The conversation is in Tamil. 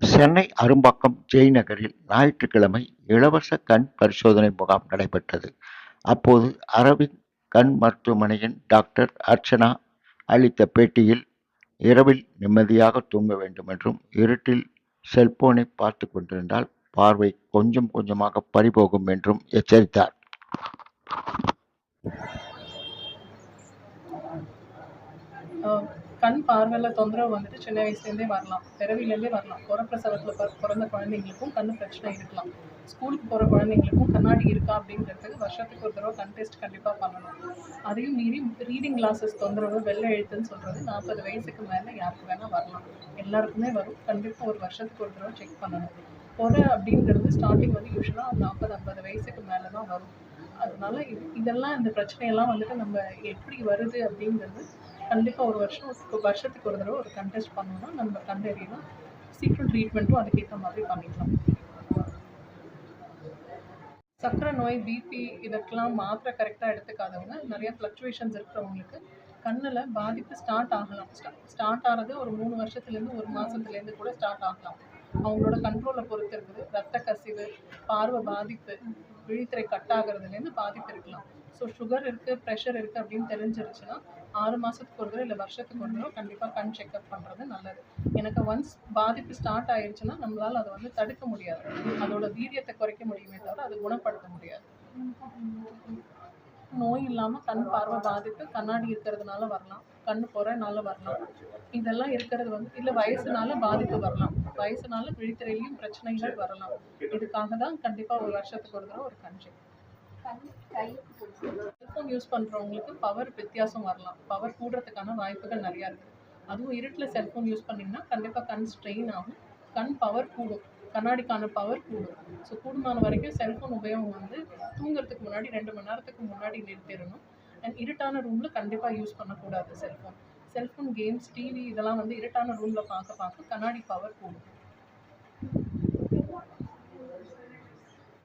சென்னை அரும்பாக்கம் ஜெய்நகரில் ஞாயிற்றுக்கிழமை இலவச கண் பரிசோதனை முகாம் நடைபெற்றது. அப்போது அரவிந்த் கண் மருத்துவமனையின் டாக்டர் அர்ச்சனா அளித்த பேட்டியில், இரவில் நிம்மதியாக தூங்க வேண்டும் என்றும், இருட்டில் செல்போனை பார்த்துக் கொண்டிருந்தால் பார்வை கொஞ்சம் கொஞ்சமாக பறிபோகும் என்றும் எச்சரித்தார். கண் பார்வையில் தொந்தரவு வந்துட்டு சின்ன வயசுலேருந்தே வரலாம். பிறவிலேருந்தே வரலாம். புறப்பிரசவத்தில் பிறந்த குழந்தைங்களுக்கும் கண் பிரச்சனை இருக்கலாம். ஸ்கூலுக்கு போகிற குழந்தைங்களுக்கும் கண்ணாடி இருக்கா அப்படிங்கிறதுக்கு வருஷத்துக்கு ஒரு தடவை கண் டெஸ்ட் கண்டிப்பாக பண்ணணும். அதையும் மீறி ரீடிங் கிளாஸஸ் தொந்தரவு வெள்ளை எழுத்துன்னு சொல்கிறது நாற்பது வயசுக்கு மேலே யாருக்கு வேணால் வரலாம். எல்லாருக்குமே வரும். கண்டிப்பாக ஒரு வருஷத்துக்கு ஒரு தடவை செக் பண்ணணும். குறை அப்படிங்கிறது ஸ்டார்டிங் வந்து யூஸ்வலாக நாற்பது ஐம்பது வயசுக்கு மேலே தான் வரும். அதனால இது இதெல்லாம் இந்த பிரச்சனையெல்லாம் வந்துட்டு நம்ம எப்படி வருது அப்படிங்கிறது கண்டிப்பாக ஒரு வருஷம் வருஷத்துக்கு ஒரு தடவை ஒரு கண்டெஸ்ட் பண்ணோம்னா நம்ம கண்டறியலாம் சீக்கிரம் ட்ரீட்மெண்ட்டும் அதுக்கேற்ற மாதிரி பண்ணிக்கலாம். சர்க்கரை நோய் பிபி இதற்கெல்லாம் மாத்திரை கரெக்டாக எடுத்துக்காதவங்க நிறைய ஃப்ளக்சுவேஷன்ஸ் இருக்கிறவங்களுக்கு கண்ணில் பாதிப்பு ஸ்டார்ட் ஆகலாம். ஸ்டார்ட் ஆகிறது ஒரு மூணு வருஷத்துலேருந்து ஒரு மாதத்துலேருந்து கூட ஸ்டார்ட் ஆகலாம். அவங்களோட கண்ட்ரோலை பொறுத்து இருக்குது. ரத்த கசிவு பார்வை பாதிப்பு விழித்திரை கட் ஆகிறதுலேருந்து பாதிப்பு இருக்கலாம் ஸோ சுகர் இருக்குது ப்ரெஷர் இருக்குது அப்படின்னு தெரிஞ்சிருச்சுன்னா ஆறு மாதத்துக்கு ஒரு தடவை இல்லை வருஷத்துக்கு ஒரு தடவை கண்டிப்பாக கண் செக்அப் பண்ணுறது நல்லது. எனக்கு ஒன்ஸ் பாதிப்பு ஸ்டார்ட் ஆயிடுச்சுன்னா நம்மளால் அதை வந்து தடுக்க முடியாது. அதோட வீரியத்தை குறைக்க முடியுமே தவிர அதை குணப்படுத்த முடியாது. நோய் இல்லாமல் கண் பார்வை பாதிப்பு கண்ணாடி இருக்கிறதுனால வரலாம் கண் பொறனால வரலாம். இதெல்லாம் இருக்கிறது வந்து இல்லை வயசுனால பாதிப்பு வரலாம். வயசுனால விழித்திரையிலையும் பிரச்சனைகள் வரலாம். இதுக்காக தான் கண்டிப்பாக ஒரு வருஷத்துக்கு ஒரு தடவை ஒரு கண் செல்ஃபோன் யூஸ் பண்ணுறவங்களுக்கு பவர் வித்தியாசம் வரலாம். பவர் கூடுறதுக்கான வாய்ப்புகள் நிறையா இருக்குது அதுவும் இருட்டில் செல்ஃபோன் யூஸ் பண்ணிங்கன்னா கண்டிப்பாக கண் ஸ்ட்ரெயின் ஆகும். கண் பவர் கூடும். கண்ணாடிக்கான பவர் கூடும். ஸோ கூடுமான வரைக்கும் செல்ஃபோன் உபயோகம் வந்து தூங்குறதுக்கு முன்னாடி ரெண்டு மணி நேரத்துக்கு முன்னாடி நிறுத்திடணும். அண்ட் இருட்டான ரூமில் கண்டிப்பாக யூஸ் பண்ணக்கூடாது செல்ஃபோன் செல்ஃபோன் கேம்ஸ் டிவி இதெல்லாம் வந்து இருட்டான ரூமில் பார்க்க பார்க்க கண்ணாடி பவர் கூடும்